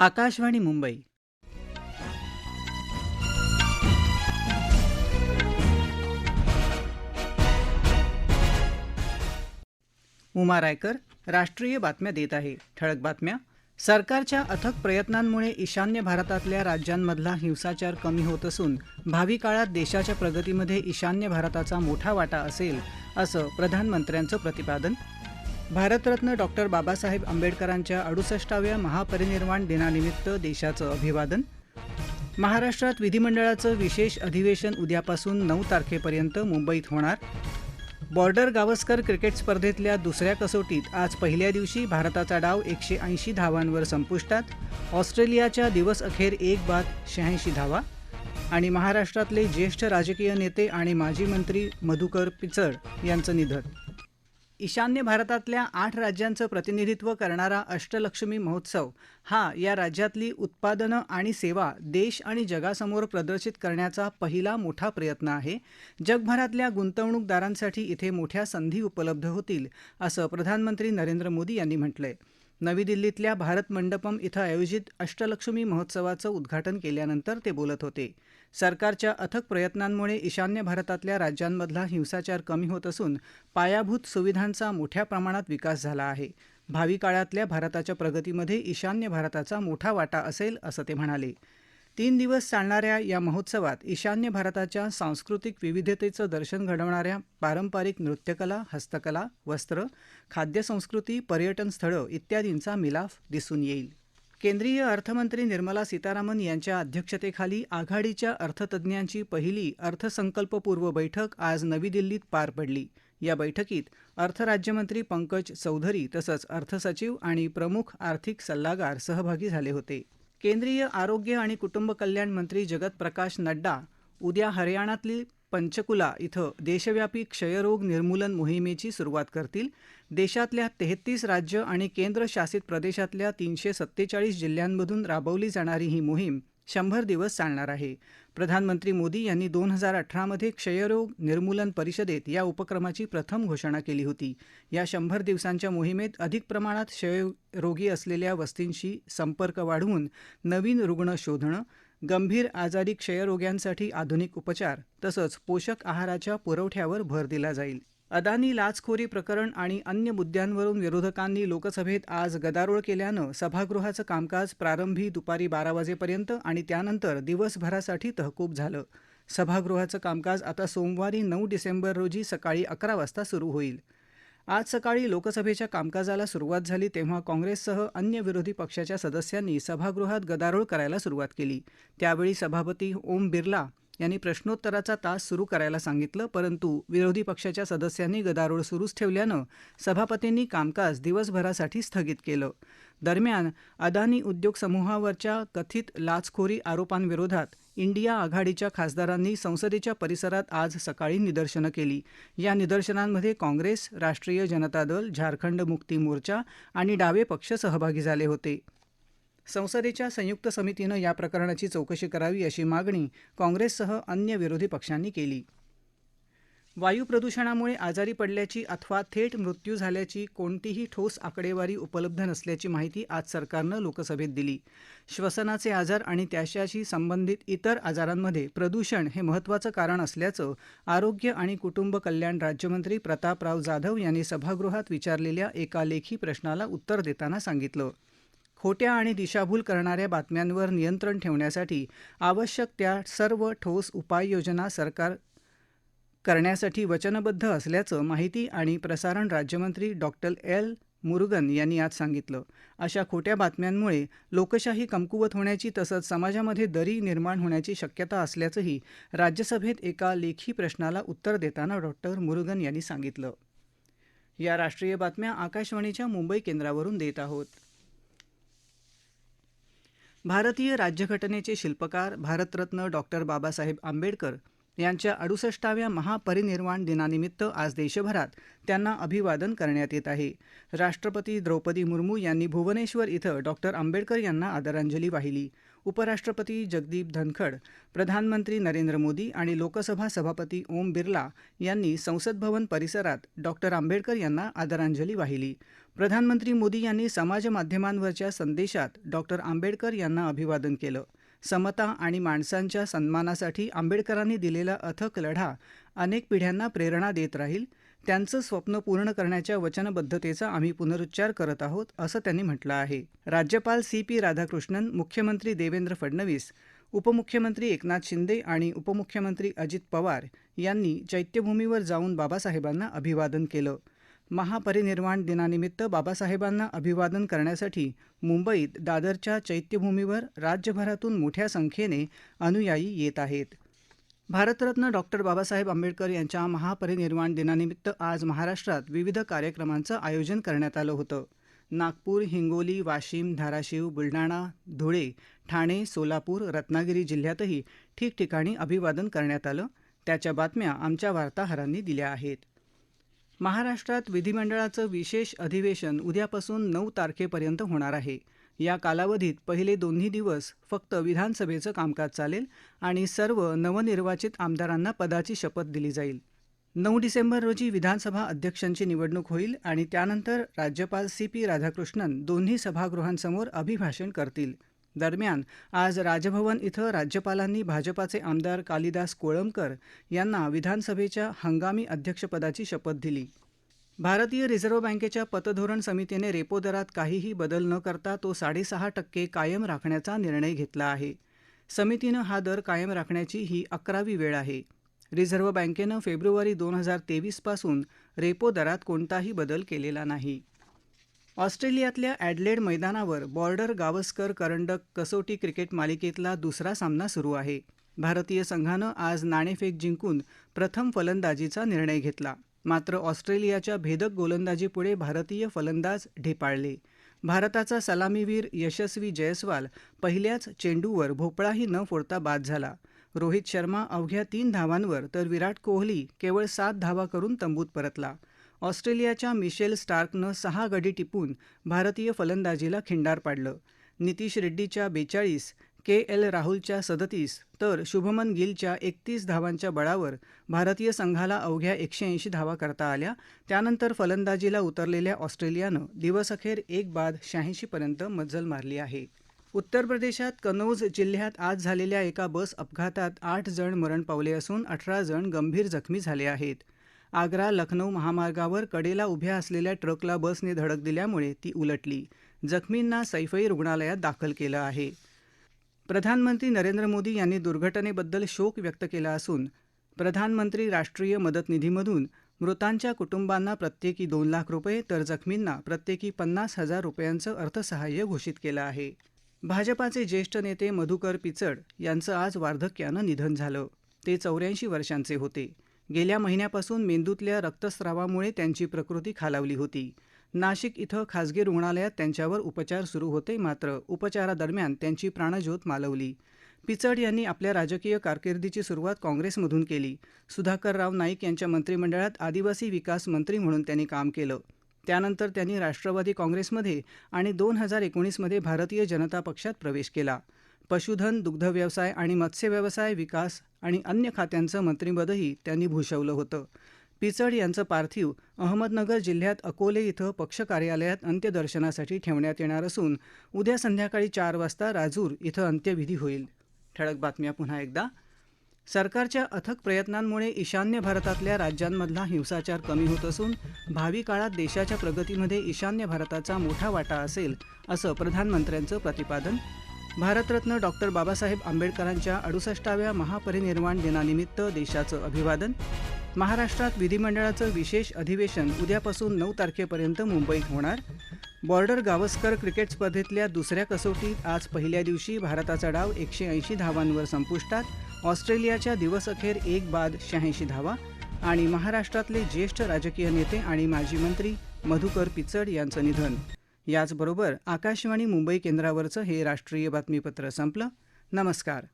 आकाशवाणी मुंबई. उमा रायकर राष्ट्रीय बातम्या देत आहे. ठळक बातम्या. सरकारच्या अथक प्रयत्नांमुळे ईशान्य भारतातल्या राज्यांमधला हिंसाचार कमी होत असून भावी काळात देशाच्या प्रगतीमध्ये ईशान्य भारताचा मोठा वाटा असेल असं प्रधानमंत्र्यांचं प्रतिपादन भारतरत्न डॉक्टर बाबासाहेब आंबेडकरांच्या अडुसष्टाव्या महापरिनिर्वाण दिनानिमित्त देशाचं अभिवादन. महाराष्ट्रात विधिमंडळाचं विशेष अधिवेशन उद्यापासून नऊ तारखेपर्यंत मुंबईत होणार. बॉर्डर गावस्कर क्रिकेट स्पर्धेतल्या दुसऱ्या कसोटीत आज पहिल्या दिवशी भारताचा डाव एकशे ऐंशी धावांवर संपुष्टात. ऑस्ट्रेलियाच्या दिवस अखेर एक बाद शहाऐंशी धावा. आणि महाराष्ट्रातले ज्येष्ठ राजकीय नेते आणि माजी मंत्री मधुकर पिचड यांचं निधन. ईशान्य भारतातल्या आठ राज्यांचं प्रतिनिधित्व करणारा अष्टलक्ष्मी महोत्सव हा या राज्यातली उत्पादनं आणि सेवा देश आणि जगासमोर प्रदर्शित करण्याचा पहिला मोठा प्रयत्न आहे. जगभरातल्या गुंतवणूकदारांसाठी इथे मोठ्या संधी उपलब्ध होतील असं प्रधानमंत्री नरेंद्र मोदी यांनी म्हटलंय. नवी दिल्लीतल्या भारत मंडपम इथं आयोजित अष्टलक्ष्मी महोत्सवाचं उद्घाटन केल्यानंतर ते बोलत होते. सरकारच्या अथक प्रयत्नांमुळे ईशान्य भारतातल्या राज्यांमधला हिंसाचार कमी होत असून पायाभूत सुविधांचा मोठ्या प्रमाणात विकास झाला आहे. भावी काळातल्या भारताच्या प्रगतीमध्ये ईशान्य भारताचा मोठा वाटा असेल असं ते म्हणाले. तीन दिवस चालणाऱ्या या महोत्सवात ईशान्य भारताच्या सांस्कृतिक विविधतेचं दर्शन घडवणाऱ्या पारंपरिक नृत्यकला हस्तकला वस्त्र खाद्यसंस्कृती पर्यटन स्थळं इत्यादींचा मिलाफ दिसून येईल. केंद्रीय अर्थमंत्री निर्मला सीतारामन यांच्या अध्यक्षतेखाली आघाडीच्या अर्थतज्ज्ञांची पहिली अर्थसंकल्पपूर्व बैठक आज नवी दिल्लीत पार पडली. या बैठकीत अर्थराज्यमंत्री पंकज चौधरी तसंच अर्थसचिव आणि प्रमुख आर्थिक सल्लागार सहभागी झाले होते. केंद्रीय आरोग्य आणि कुटुंब कल्याण मंत्री जगत प्रकाश नड्डा उद्या हरियाणातली पंचकुला इथं देशव्यापी क्षयरोग निर्मूलन मोहिमेची सुरुवात करतील. देशातल्या तेहतीस राज्य आणि केंद्रशासित प्रदेशातल्या तीनशे सत्तेचाळीस जिल्ह्यांमधून राबवली जाणारी ही मोहीम शंभर दिवस चालणार आहे. प्रधानमंत्री मोदी यांनी दोन हजार अठरामध्ये क्षयरोग निर्मूलन परिषदेत या उपक्रमाची प्रथम घोषणा केली होती. या शंभर दिवसांच्या मोहिमेत अधिक प्रमाणात क्षयरोगी असलेल्या वस्तींशी संपर्क वाढवून नवीन रुग्ण शोधणं गंभीर आजारी क्षयरोग्यांसाठी आधुनिक उपचार तसंच पोषक आहाराच्या पुरवठ्यावर भर दिला जाईल. अदानी लाचखोरी प्रकरण आणि अन्य मुद्द्यांवरून विरोधकांनी लोकसभेत आज गदारोळ केल्यानं सभागृहाचं कामकाज प्रारंभी दुपारी बारा वाजेपर्यंत आणि त्यानंतर दिवसभरासाठी तहकूब झालं. सभागृहाचं कामकाज आता सोमवारी नऊ डिसेंबर रोजी सकाळी अकरा वाजता सुरू होईल. आज सकाळी लोकसभेच्या कामकाजाला सुरुवात झाली तेव्हा काँग्रेससह अन्य विरोधी पक्षाच्या सदस्यांनी सभागृहात गदारोळ करायला सुरुवात केली. त्यावेळी सभापती ओम बिर्ला यांनी प्रश्नोत्तराचा तास सुरू करायला सांगितलं परंतु विरोधी पक्षाच्या सदस्यांनी गदारोळ सुरूच ठेवल्यानं सभापतींनी कामकाज दिवसभरासाठी स्थगित केलं. दरम्यान अदानी उद्योग समूहावरच्या कथित लाचखोरी आरोपांविरोधात इंडिया आघाडीच्या खासदारांनी संसदेच्या परिसरात आज सकाळी निदर्शनं केली. या निदर्शनांमध्ये काँग्रेस राष्ट्रीय जनता दल झारखंड मुक्ती मोर्चा आणि डावे पक्ष सहभागी झाले होते. संसदेच्या संयुक्त समितीनं या प्रकरणाची चौकशी करावी अशी मागणी काँग्रेससह अन्य विरोधी पक्षांनी केली. वायू प्रदूषणामुळे आजारी पडल्याची अथवा थेट मृत्यू झाल्याची कोणतीही ठोस आकडेवारी उपलब्ध नसल्याची माहिती आज सरकारनं लोकसभेत दिली. श्वसनाचे आजार आणि त्याच्याशी संबंधित इतर आजारांमध्ये प्रदूषण हे महत्त्वाचं कारण असल्याचं आरोग्य आणि कुटुंब कल्याण राज्यमंत्री प्रतापराव जाधव यांनी सभागृहात विचारलेल्या एका लेखी प्रश्नाला उत्तर देताना सांगितलं. खोट्या आणि दिशाभूल करणाऱ्या बातम्यांवर नियंत्रण ठेवण्यासाठी आवश्यक त्या सर्व ठोस उपाययोजना सरकार करण्यासाठी वचनबद्ध असल्याचं माहिती आणि प्रसारण राज्यमंत्री डॉक्टर एल. मुरुगन यांनी आज सांगितलं. अशा खोट्या बातम्यांमुळे लोकशाही कमकुवत होण्याची तसंच समाजामध्ये दरी निर्माण होण्याची शक्यता असल्याचंही राज्यसभेत एका लेखी प्रश्नाला उत्तर देताना डॉक्टर मुरुगन यांनी सांगितलं. या राष्ट्रीय बातम्या आकाशवाणीच्या मुंबई केंद्रावरून देत आहोत. भारतीय राज्यघटनेचे शिल्पकार भारतरत्न डॉक्टर बाबासाहेब आंबेडकर यांच्या अडुसष्टाव्या महापरिनिर्वाण दिनानिमित्त आज देशभरात त्यांना अभिवादन करण्यात येत आहे. राष्ट्रपती द्रौपदी मुर्मू यांनी भुवनेश्वर इथं डॉक्टर आंबेडकर यांना आदरांजली वाहिली. उपराष्ट्रपती जगदीप धनखड प्रधानमंत्री नरेंद्र मोदी आणि लोकसभा सभापती ओम बिर्ला यांनी संसद भवन परिसरात डॉक्टर आंबेडकर यांना आदरांजली वाहिली. प्रधानमंत्री मोदी यांनी समाजमाध्यमांवरच्या संदेशात डॉक्टर आंबेडकर यांना अभिवादन केलं. समता आणि माणसांच्या सन्मानासाठी आंबेडकरांनी दिलेला अथक लढा अनेक पिढ्यांना प्रेरणा देत राहील. त्यांचं स्वप्न पूर्ण करण्याच्या वचनबद्धतेचा आम्ही पुनरुच्चार करत आहोत असं त्यांनी म्हटलं आहे. राज्यपाल सी पी राधाकृष्णन मुख्यमंत्री देवेंद्र फडणवीस उपमुख्यमंत्री एकनाथ शिंदे आणि उपमुख्यमंत्री अजित पवार यांनी चैत्यभूमीवर जाऊन बाबासाहेबांना अभिवादन केलं. महापरिनिर्वाण दिनानिमित्त बाबासाहेबांना अभिवादन करण्यासाठी मुंबईत दादरच्या चैत्यभूमीवर राज्यभरातून मोठ्या संख्येने अनुयायी येत आहेत. भारतरत्न डॉक्टर बाबासाहेब आंबेडकर यांच्या महापरिनिर्वाण दिनानिमित्त आज महाराष्ट्रात विविध कार्यक्रमांचं आयोजन करण्यात आलं होतं. नागपूर हिंगोली वाशिम धाराशिव बुलढाणा धुळे ठाणे सोलापूर रत्नागिरी जिल्ह्यातही ठिकठिकाणी अभिवादन करण्यात आलं. त्याच्या बातम्या आमच्या वार्ताहरांनी दिल्या आहेत. महाराष्ट्रात विधिमंडळाचं विशेष अधिवेशन उद्यापासून नऊ तारखेपर्यंत होणार आहे. या कालावधीत पहिले दोन्ही दिवस फक्त विधानसभेचं कामकाज चालेल आणि सर्व नवनिर्वाचित आमदारांना पदाची शपथ दिली जाईल. नऊ डिसेंबर रोजी विधानसभा अध्यक्षांची निवडणूक होईल आणि त्यानंतर राज्यपाल सी पी राधाकृष्णन दोन्ही सभागृहांसमोर अभिभाषण करतील. दरम्यान आज राजभवन इथं राज्यपालांनी भाजपाचे आमदार कालिदास कोळंबकर यांना विधानसभेच्या हंगामी अध्यक्षपदाची शपथ दिली. भारतीय रिझर्व्ह बँकेच्या पतधोरण समितीने रेपो दरात काहीही बदल न करता तो साडेसहा टक्के कायम राखण्याचा निर्णय घेतला आहे. समितीनं हा दर कायम राखण्याची ही अकरावी वेळ आहे. रिझर्व्ह बँकेनं फेब्रुवारी दोन हजार तेवीसपासून रेपो दरात कोणताही बदल केलेला नाही. ऑस्ट्रेलियातल्या ॲडलेड मैदानावर बॉर्डर गावस्कर करंडक कसोटी क्रिकेट मालिकेतला दुसरा सामना सुरू आहे. भारतीय संघानं आज नाणेफेक जिंकून प्रथम फलंदाजीचा निर्णय घेतला. मात्र ऑस्ट्रेलियाच्या भेदक गोलंदाजीपुढे भारतीय फलंदाज ढेपाळले. भारताचा सलामीवीर यशस्वी जयस्वाल पहिल्याच चेंडूवर भोपळाही न फोडता बाद झाला. रोहित शर्मा अवघ्या तीन धावांवर तर विराट कोहली केवळ सात धावा करून तंबूत परतला. ऑस्ट्रेलियाच्या मिशेल स्टार्कनं सहा गडी टिपून भारतीय फलंदाजीला खिंडार पाडलं. नितीश रेड्डीच्या बेचाळीस के एल राहुलच्या सदतीस तर शुभमन गिलच्या एकतीस धावांच्या बळावर भारतीय संघाला अवघ्या एकशे ऐंशी धावा करता आल्या. त्यानंतर फलंदाजीला उतरलेल्या ऑस्ट्रेलियानं दिवसअखेर एक बाद शहाऐंशीपर्यंत मज्जल मारली आहे. उत्तर प्रदेशात कनौज जिल्ह्यात आज झालेल्या एका बस अपघातात आठ जण मरण पावले असून अठरा जण गंभीर जखमी झाले आहेत. आग्रा लखनौ महामार्गावर कडेला उभ्या असलेल्या ट्रकला बसने धडक दिल्यामुळे ती उलटली. जखमींना सैफई रुग्णालयात दाखल केलं आहे. प्रधानमंत्री नरेंद्र मोदी यांनी दुर्घटनेबद्दल शोक व्यक्त केला असून प्रधानमंत्री राष्ट्रीय मदत निधीमधून मृतांच्या कुटुंबांना प्रत्येकी दोन लाख रुपये तर जखमींना प्रत्येकी पन्नास हजार रुपयांचं अर्थसहाय्य घोषित केलं आहे. भाजपाचे ज्येष्ठ नेते मधुकर पिचड यांचं आज वार्धक्यानं निधन झालं. ते चौऱ्याऐंशी वर्षांचे होते. गेल्या महिन्यापासून मेंदूतल्या रक्तस्रावामुळे त्यांची प्रकृती खालावली होती. नाशिक इथं खासगी रुग्णालयात त्यांच्यावर उपचार सुरू होते मात्र उपचारादरम्यान त्यांची प्राणज्योत मालवली. पिचड यांनी आपल्या राजकीय कारकिर्दीची सुरुवात काँग्रेसमधून केली. सुधाकरराव नाईक यांच्या मंत्रिमंडळात आदिवासी विकास मंत्री म्हणून त्यांनी काम केलं. त्यानंतर त्यांनी राष्ट्रवादी काँग्रेसमध्ये आणि दोन हजार एकोणीसमध्ये भारतीय जनता पक्षात प्रवेश केला. पशुधन दुग्धव्यवसाय आणि मत्स्यव्यवसाय विकास आणि अन्य खात्यांचं मंत्रिपदही त्यांनी भूषवलं होतं. पिचड यांचं पार्थिव अहमदनगर जिल्ह्यात अकोले इथं पक्ष कार्यालयात अंत्यदर्शनासाठी ठेवण्यात येणार असून उद्या संध्याकाळी चार वाजता राजूर इथं अंत्यविधी होईल. ठळक बातम्या पुन्हा एकदा. सरकारच्या अथक प्रयत्नांमुळे ईशान्य भारतातल्या राज्यांमधला हिंसाचार कमी होत असून भावी काळात देशाच्या प्रगतीमध्ये ईशान्य भारताचा मोठा वाटा असेल असं प्रधानमंत्र्यांचं प्रतिपादन. भारतरत्न डॉक्टर बाबासाहेब आंबेडकरांच्या अडुसष्टाव्या महापरिनिर्वाण दिनानिमित्त देशाचं अभिवादन. महाराष्ट्रात विधिमंडळाचं विशेष अधिवेशन उद्यापासून नऊ तारखेपर्यंत मुंबईत होणार. बॉर्डर गावस्कर क्रिकेट स्पर्धेतल्या दुसऱ्या कसोटीत आज पहिल्या दिवशी भारताचा डाव एकशे ऐंशी धावांवर संपुष्टात. ऑस्ट्रेलियाच्या दिवसअखेर एक बाद शहाऐंशी धावा. आणि महाराष्ट्रातले ज्येष्ठ राजकीय नेते आणि माजी मंत्री मधुकर पिचड यांचं निधन. याचबरोबर आकाशवाणी मुंबई केंद्रावरचं हे राष्ट्रीय बातमीपत्र संपलं. नमस्कार.